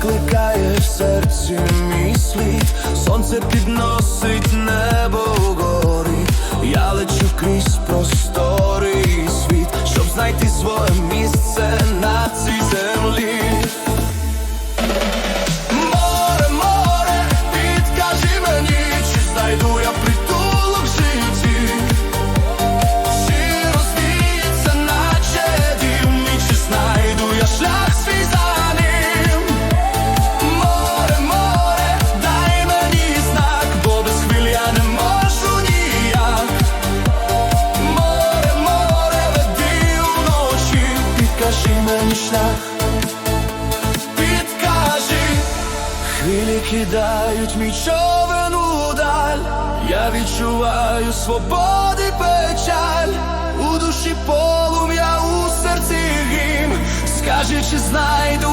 відкликає в серці мій слід, сонце підносить не. мені шлях, підкажи, хвилі кидають мій човен удаль, я відчуваю свободи печаль, у душі полум'я у серці гім, скажи, чи знайду.